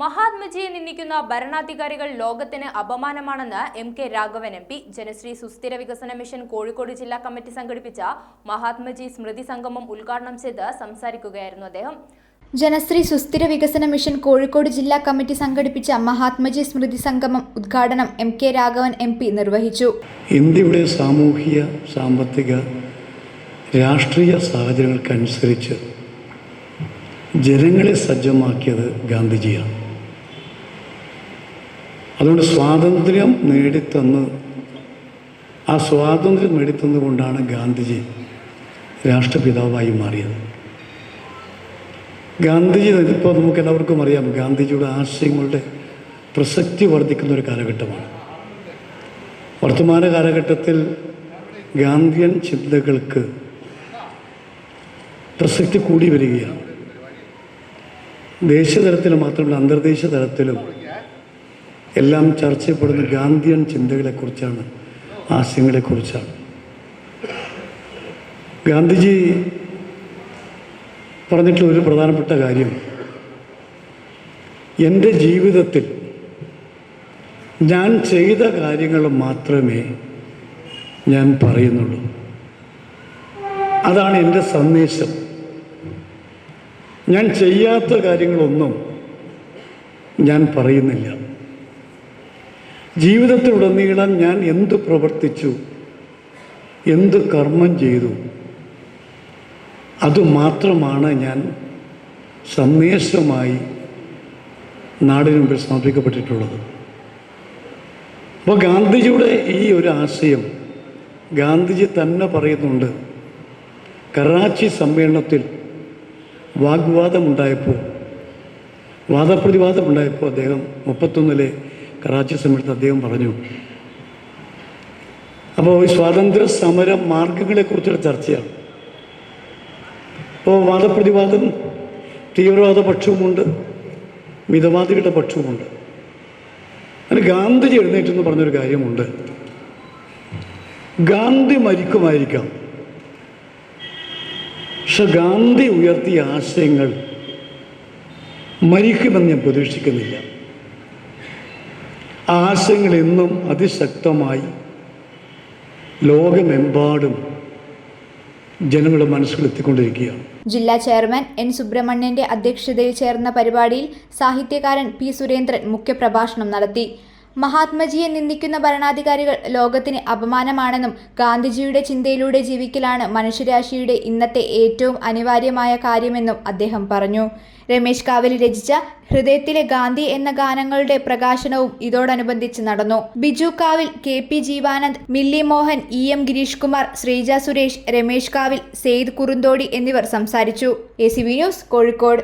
മഹാത്മജിയെ നിന്ദിക്കുന്ന ഭരണാധികാരികൾ ലോകത്തിന് അപമാനമാണെന്ന് M K Raghavan M P Janasree സുസ്ഥിര വികസന മിഷൻ കോഴിക്കോട് ജില്ലാ കമ്മിറ്റി സംഘടിപ്പിച്ച മഹാത്മജി സ്മൃതി സംഗമം ഉദ്ഘാടനം ചെയ്ത് സംസാരിക്കുകയായിരുന്നു അദ്ദേഹം. ജനശ്രീ സുസ്ഥിര വികസന മിഷൻ കോഴിക്കോട് ജില്ലാ കമ്മിറ്റി സംഘടിപ്പിച്ച മഹാത്മജി സ്മൃതി സംഗമം ഉദ്ഘാടനം M K Raghavan M P നിർവഹിച്ചു. ഇന്ത്യയുടെ സാമൂഹിക സാമ്പത്തിക രാഷ്ട്രീയ സാഹചര്യങ്ങൾക്കനുസരിച്ച് ജനങ്ങളെ സജ്ജമാക്കിയത് ഗാന്ധിജിയാണ്. അതുകൊണ്ട് സ്വാതന്ത്ര്യം നേടിത്തന്ന്. ആ സ്വാതന്ത്ര്യം നേടിത്തന്നുകൊണ്ടാണ് ഗാന്ധിജി രാഷ്ട്രപിതാവായി മാറിയത്. ഗാന്ധിജി ഇപ്പോൾ നമുക്ക് എല്ലാവർക്കും അറിയാം ഗാന്ധിജിയുടെ ആശയങ്ങളുടെ പ്രസക്തി വർദ്ധിക്കുന്ന ഒരു കാലഘട്ടമാണ്. വർത്തമാന കാലഘട്ടത്തിൽ ഗാന്ധിയൻ ചിന്തകൾക്ക് പ്രസക്തി കൂടി വരികയാണ്. ദേശീയ തലത്തിലും മാത്രമല്ല അന്തർദേശീയ തലത്തിലും എല്ലാം ചർച്ച ചെയ്യപ്പെടുന്ന ഗാന്ധിയൻ ചിന്തകളെക്കുറിച്ചാണ് ആശയങ്ങളെക്കുറിച്ചാണ്. ഗാന്ധിജി പറഞ്ഞിട്ടുള്ള ഒരു പ്രധാനപ്പെട്ട കാര്യം എന്റെ ജീവിതത്തിൽ ഞാൻ ചെയ്ത കാര്യങ്ങൾ മാത്രമേ ഞാൻ പറയുന്നുള്ളൂ. അതാണ് എന്റെ സന്ദേശം. ഞാൻ ചെയ്യാത്ത കാര്യങ്ങളൊന്നും ഞാൻ പറയുന്നില്ല. ജീവിതത്തിലുടനീളം ഞാൻ എന്ത് പ്രവർത്തിച്ചു? എന്ത് കർമ്മം ചെയ്തു? അതുമാത്രമാണ് ഞാൻ സന്ദേശമായി നാടിന് മുമ്പിൽ സമർപ്പിക്കപ്പെട്ടിട്ടുള്ളത്. അപ്പോൾ ഗാന്ധിജിയുടെ ഈ ഒരു ആശയം ഗാന്ധിജി തന്നെ പറയുന്നുണ്ട്. കറാച്ചി സമ്മേളനത്തിൽ വാഗ്വാദമുണ്ടായപ്പോൾ വാദപ്രതിവാദമുണ്ടായപ്പോൾ അദ്ദേഹം മുപ്പത്തൊന്നിലെ കറാച്ചി സമ്മേളനത്തിൽ അദ്ദേഹം പറഞ്ഞു അപ്പോൾ ഈ സ്വാതന്ത്ര്യ സമര മാർഗങ്ങളെക്കുറിച്ചുള്ള ചർച്ചയാണ്. അപ്പോൾ വാദപ്രതിവാദം തീവ്രവാദ പക്ഷവുമുണ്ട് മിതവാദികളുടെ പക്ഷവുമുണ്ട്. അതിന് ഗാന്ധിജി എഴുന്നേറ്റെന്ന് പറഞ്ഞൊരു കാര്യമുണ്ട്. ഗാന്ധി മരിക്കുമായിരിക്കാം. പക്ഷെ ഗാന്ധി ഉയർത്തിയ ആശയങ്ങൾ മരിക്കുമെന്ന് ഞാൻ പ്രതീക്ഷിക്കുന്നില്ല. ആശയങ്ങൾ എന്നും അതിശക്തമായി ലോകമെമ്പാടും ജനങ്ങളുടെ മനസ്സുകൾ എത്തിക്കൊണ്ടിരിക്കുകയാണ്. ജില്ലാ ചെയർമാൻ എൻ സുബ്രഹ്മണ്യന്റെ അധ്യക്ഷതയിൽ ചേർന്ന പരിപാടിയിൽ സാഹിത്യകാരൻ പി സുരേന്ദ്രൻ മുഖ്യപ്രഭാഷണം നടത്തി. മഹാത്മജിയെ നിന്ദിക്കുന്ന ഭരണാധികാരികൾ ലോകത്തിന് അപമാനമാണെന്നും ഗാന്ധിജിയുടെ ചിന്തയിലൂടെ ജീവിക്കലാണ് മനുഷ്യരാശിയുടെ ഇന്നത്തെ ഏറ്റവും അനിവാര്യമായ കാര്യമെന്നും അദ്ദേഹം പറഞ്ഞു. രമേശ് കാവലി രചിച്ച ഹൃദയത്തിലെ ഗാന്ധി എന്ന ഗാനങ്ങളുടെ പ്രകാശനവും ഇതോടനുബന്ധിച്ച് നടന്നു. Biju Kavil K P Jeevanand Milli Mohan E M Gireesh Kumar Sreeja Suresh Ramesh Kavil Sayyid Kurunthodi എന്നിവർ സംസാരിച്ചു. A C V news Kozhikode.